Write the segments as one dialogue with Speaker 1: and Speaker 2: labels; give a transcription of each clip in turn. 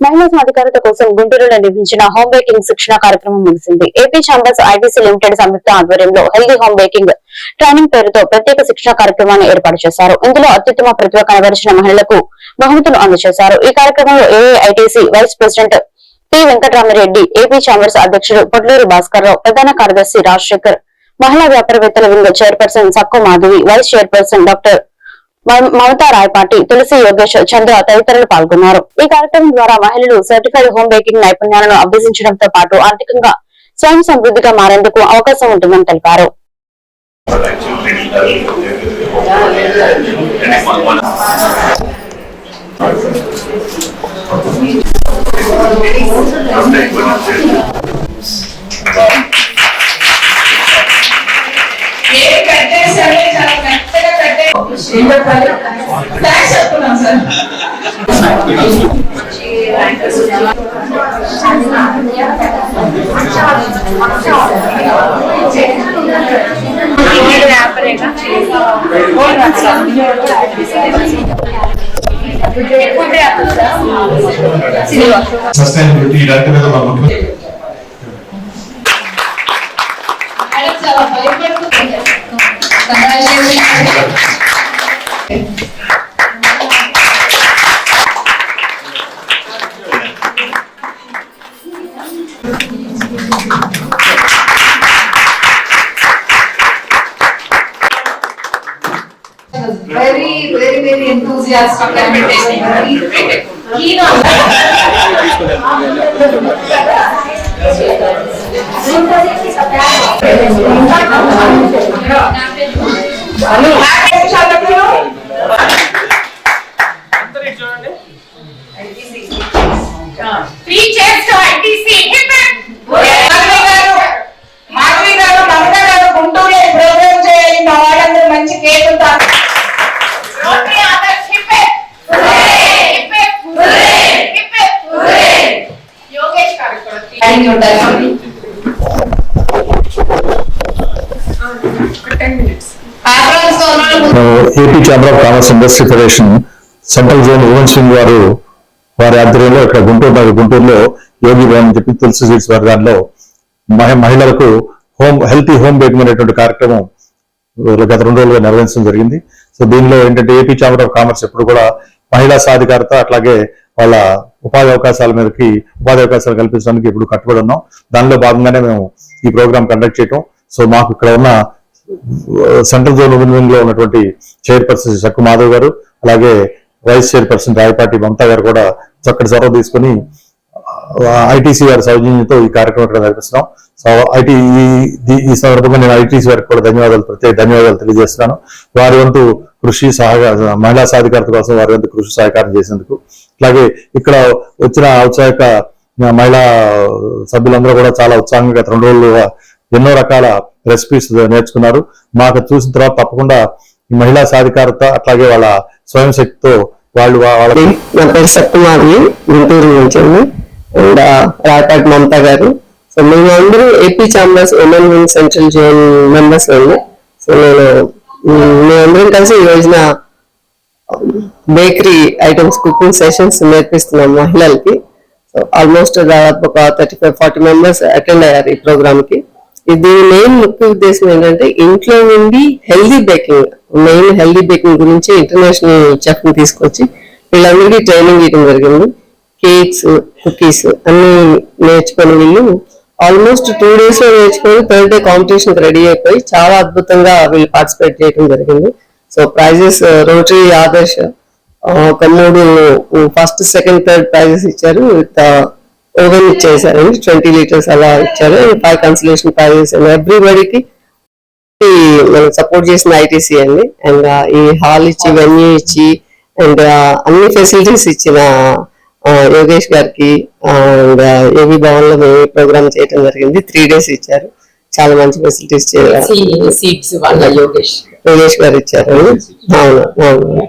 Speaker 1: మహిళా సాధికారత కోసం గుంటూరులో నిర్మించిన హోమ్ బేకింగ్ శిక్షణ కార్యక్రమం ముగిసింది. ఏపీ ఛాంబర్స్ ఐబీసీ లిమిటెడ్ సంయుక్త ఆధ్వర్యంలో హెల్దీ హోమ్ బేకింగ్ ట్రైనింగ్ పేరుతో ప్రత్యేక శిక్షణ కార్యక్రమాన్ని ఏర్పాటు చేశారు. ఇందులో అత్యుత్తమ ప్రతిభ కనబరిచిన మహిళలకు బహుమతులు అందజేశారు. ఈ కార్యక్రమంలో AIITC vice president P Venkataramareddy AP chambers అధ్యక్షుడు పొట్లూరు భాస్కర్ రావు ప్రధాన కార్యదర్శి రాజశేఖర్ మహిళా వ్యాపారవేత్తల wing chairperson Sakku Madhavi vice chairperson doctor Mamata Rayapati Tulasi Yogesh Chandra తదితరులు పాల్గొన్నారు ఈ కార్యక్రమం ద్వారా మహిళలు సర్టిఫైడ్ హోమ్ బేకింగ్ నైపుణ్యాలను అభ్యసించడంతో పాటు ఆర్థికంగా స్వయం సమృద్ధిగా మారేందుకు అవకాశం ఉంటుందని తెలిపారు
Speaker 2: Yeah. ఏం చెప్పాలి థ్యాంక్స్ చెప్తున్నాం సార్
Speaker 3: సస్టైనబిలిటీ ఇలాంటి మీద
Speaker 2: ITC. Hip hip.
Speaker 4: మాధవి గారు మమత గారు గుంటూరు ప్రోగ్రామ్ చేయాలి మా వాళ్ళందరూ మంచి కేక్ ఉంటారు
Speaker 5: AP chamber of commerce industry federation central zone Yuvan Singh వారు వారి ఆధ్వర్యంలో ఇక్కడ గుంటూరు మరి గుంటూరులో యోగి భవన్ అని చెప్పి తులసి సీట్స్ వారి దానిలో మహి- మహిళలకు హోమ్ హెల్తీ హోమ్ బేకింగ్ అనేటువంటి కార్యక్రమం గత రెండు రోజులుగా నిర్వహించడం జరిగింది. సో దీనిలో ఏంటంటే ఏపీ ఛాంబర్ ఆఫ్ కామర్స్ ఎప్పుడు కూడా మహిళా సాధికారత అట్లాగే వాళ్ళ ఉపాధి అవకాశాల మీదకి ఉపాధి అవకాశాలు కల్పించడానికి ఇప్పుడు కట్టుబడి ఉన్నాం. దానిలో భాగంగానే మేము ఈ ప్రోగ్రామ్ కండక్ట్ చేయటం. సో మాకు ఇక్కడ ఉన్న సెంట్రల్ జోన్ ఉమెన్ వింగ్లో ఉన్నటువంటి చైర్పర్సన్ చక్కు మాధవ్ గారు అలాగే వైస్ చైర్పర్సన్ రాయపాటి మమతా గారు కూడా చక్కటి చొరవ తీసుకుని ఐటీసీ వారి సౌజన్యంతో ఈ కార్యక్రమం ఇక్కడ నడిపిస్తున్నాం. సో ఐటీ ఈ ఈ సందర్భంగా నేను ఐటీసీ వారికి కూడా ధన్యవాదాలు ప్రత్యేక ధన్యవాదాలు తెలియజేస్తున్నాను. వారి వంతు కృషి సహకార మహిళా సాధికారత కోసం వారి వంతు కృషి సహకారం చేసేందుకు అలాగే ఇక్కడ వచ్చిన ఔత్సాహిక మహిళా సభ్యులందరూ కూడా చాలా ఉత్సాహంగా గత రెండు రోజులుగా ఎన్నో రకాల రెసిపీస్ నేర్చుకున్నారు. మాకు చూసిన తర్వాత తప్పకుండా ఈ మహిళా సాధికారత అట్లాగే వాళ్ళ స్వయం శక్తితో వాళ్ళు
Speaker 6: నా పేరు సత్యమాధవి గుంటూరు నుంచి అండ్ రాయపాటి మమతా గారు. సో మేము అందరూ AP chambers women wing central zone members అండి. సో నేను మేమందరం కలిసి ఈ రోజున బేకరీ ఐటమ్స్ కుకింగ్ సెషన్స్ నేర్పిస్తున్నాం మహిళలకి. సో ఆల్మోస్ట్ దాదాపు ఒక thirty five forty members attend అయ్యారు ఈ ప్రోగ్రామ్కి ఇది మెయిన్ ముఖ్య ఉద్దేశం ఏంటంటే ఇంట్లో ఉండి healthy baking main healthy baking గురించి ఇంటర్నేషనల్ చెఫ్ని తీసుకొచ్చి వీళ్ళందరికీ ట్రైనింగ్ ఇవ్వడం జరిగింది. కేక్స్ కుకీస్ అన్ని నేర్చుకొని వీళ్ళు ఆల్మోస్ట్ టూ డేస్లో నేర్చుకొని థర్డ్ డే కాంపిటీషన్ రెడీ అయిపోయి చాలా అద్భుతంగా వీళ్ళు పార్టిసిపేట్ చేయడం జరిగింది. సో ప్రైజెస్ రోటరీ ఆదర్శ్ ఒక మూడు ఫస్ట్ సెకండ్ థర్డ్ ప్రైజెస్ ఇచ్చారు. విత్ ఓవెన్ uh, ఇచ్చేసారండి. ట్వంటీ లీటర్స్ అలా ఇచ్చారు. ఫైవ్ కన్సలేషన్ ప్రైజెస్ అండ్ ఎవ్రీబడికి మనం సపోర్ట్ చేసిన ఐటీసీ అండి. అండ్ uh, ఈ హాల్ ఇచ్చి వెన్యూ ఇచ్చి అండ్ uh, అన్ని ఫెసిలిటీస్ ఇచ్చిన యోగేష్ గారికి అండ్ ఏవి భవన్లో మేము ప్రోగ్రామ్ చేయడం జరిగింది. త్రీ డేస్ ఇచ్చారు. చాలా మంచి ఫెసిలిటీస్
Speaker 7: సీట్స్ యోగేష్
Speaker 6: గారు ఇచ్చారు. అవును అవును.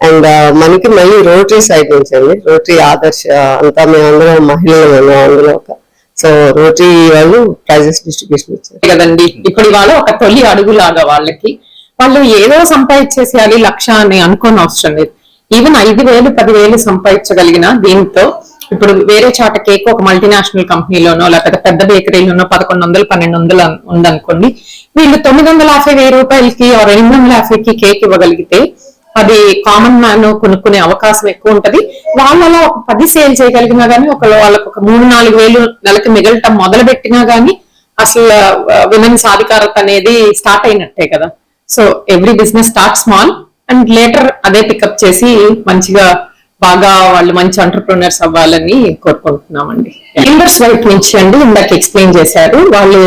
Speaker 6: అండ్ మనకి మళ్ళీ రోటరీ సైడ్ నుంచి అండి. రోటరీ ఆదర్శ అంతా మేమందరం మహిళలు అందులో ఒక సో రోటరీ వాళ్ళు ప్రైజెస్ డిస్ట్రిబ్యూషన్ ఇచ్చారు.
Speaker 7: కదండి ఇప్పుడు ఇవాళ ఒక తొలి అడుగులాగా వాళ్ళకి. వాళ్ళు ఏదో సంపాదించేసేయాలి లక్ష అని అనుకోని అవసరం లేదు. ఈవెన్ ఐదు వేలు పదివేలు సంపాదించగలిగిన దీంతో ఇప్పుడు వేరే చోట కేక్ ఒక మల్టీనేషనల్ కంపెనీలోనో లేకపోతే పెద్ద బేకరీలోనో పదకొండు వందలు పన్నెండు వందలు ఉందనుకోండి వీళ్ళు తొమ్మిది వందల యాభై వెయ్యి రూపాయలకి రెండు ఎనిమిది వందల యాభైకి కేక్ ఇవ్వగలిగితే అది కామన్ మ్యాన్ కొనుక్కునే అవకాశం ఎక్కువ ఉంటది. వాళ్ళలో ఒక పది సేల్ చేయగలిగినా గానీ ఒక వాళ్ళకి ఒక మూడు నాలుగు వేలు నెలకి మిగలటం మొదలు పెట్టినా గానీ అసలు విమెన్ సాధికారత అనేది స్టార్ట్ అయినట్టే కదా. So every business start small and later అదే పికప్ చేసి మంచిగా బాగా వాళ్ళు మంచి ఎంటర్ప్రినర్స్ అవ్వాలని కోరుకుంటున్నామండి. మెంబర్స్ వైపు నుంచి అండి ఇందాక ఎక్స్ప్లెయిన్ చేశారు. వాళ్ళు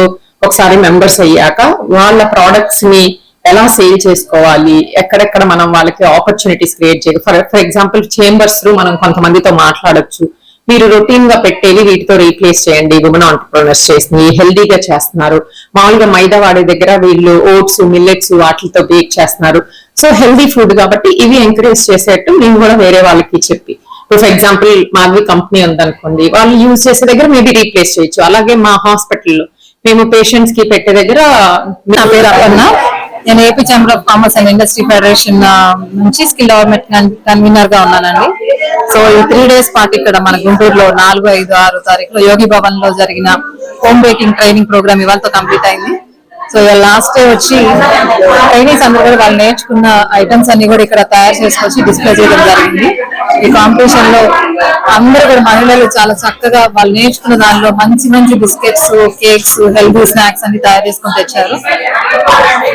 Speaker 7: ఒకసారి మెంబర్స్ అయ్యాక వాళ్ళ ప్రోడక్ట్స్ని ఎలా సేల్ చేసుకోవాలి ఎక్కడెక్కడ మనం వాళ్ళకి ఆపర్చునిటీస్ క్రియేట్ చేయాలి ఫర్ ఫర్ ఎగ్జాంపుల్ చేంబర్స్ మనం కొంతమందితో మాట్లాడొచ్చు. మీరు రొటీన్గా పెట్టేవి వీటితో రీప్లేస్ చేయండి. విమన్ ఆంటర్ప్రినర్స్ చేసినవి హెల్దీగా చేస్తున్నారు. మామూలుగా మైదా వాడే దగ్గర వీళ్ళు ఓట్స్ మిల్లెట్స్ వాటితో బేక్ చేస్తున్నారు. సో హెల్దీ ఫుడ్ కాబట్టి ఇవి ఎంకరేజ్ చేసేట్టు మేము కూడా వేరే వాళ్ళకి చెప్పి. ఇప్పుడు ఫర్ ఎగ్జాంపుల్ మాది కంపెనీ ఉందనుకోండి వాళ్ళు యూజ్ చేసే దగ్గర మేబీ రీప్లేస్ చేయొచ్చు. అలాగే మా హాస్పిటల్లో మేము పేషెంట్స్కి పెట్టే దగ్గర
Speaker 8: నా పేరు అపర్ణ నేను AP chamber of commerce and industry federation నుంచి స్కిల్ డెవలప్మెంట్ కన్వీనర్గా ఉన్నానండి. సో ఈ త్రీ డేస్ పాటు ఇక్కడ మన గుంటూరులో నాలుగు ఐదు ఆరు తారీఖులో యోగి భవన్లో జరిగిన హోమ్ బేకింగ్ ట్రైనింగ్ ప్రోగ్రామ్ ఇవాళతో కంప్లీట్ అయింది. సో లాస్ట్ డే వచ్చి ట్రైనీస్ అందరూ కూడా వాళ్ళు నేర్చుకున్న ఐటమ్స్ అన్ని కూడా ఇక్కడ తయారు చేసుకొచ్చి డిస్ప్లే చేయడం జరిగింది. ఈ కాంపిటీషన్లో అందరూ కూడా మహిళలు చాలా చక్కగా వాళ్ళు నేర్చుకున్న దానిలో మంచి మంచి బిస్కెట్స్ కేక్స్ హెల్దీ స్నాక్స్ అన్ని తయారు చేసుకొని తెచ్చారు.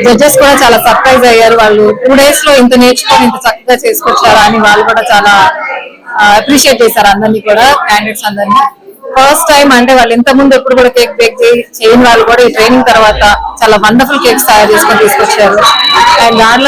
Speaker 8: జడ్జెస్ కూడా చాలా సర్ప్రైజ్ అయ్యారు. వాళ్ళు టూ డేస్లో ఇంత నేర్చుకొని ఇంత చక్కగా చేసుకొచ్చారు అని వాళ్ళు కూడా చాలా అప్రిషియేట్ చేశారు అందరినీ కూడా క్యాండిడేట్స్ అందరినీ. ఫస్ట్ టైం అంటే వాళ్ళు ఇంత ముందు ఎప్పుడు కూడా కేక్ బేక్ చేయని వాళ్ళు కూడా ఈ ట్రైనింగ్ తర్వాత చాలా వండర్ఫుల్ కేక్స్ తయారు చేసుకొని తీసుకొచ్చారు. అండ్ దాంట్లో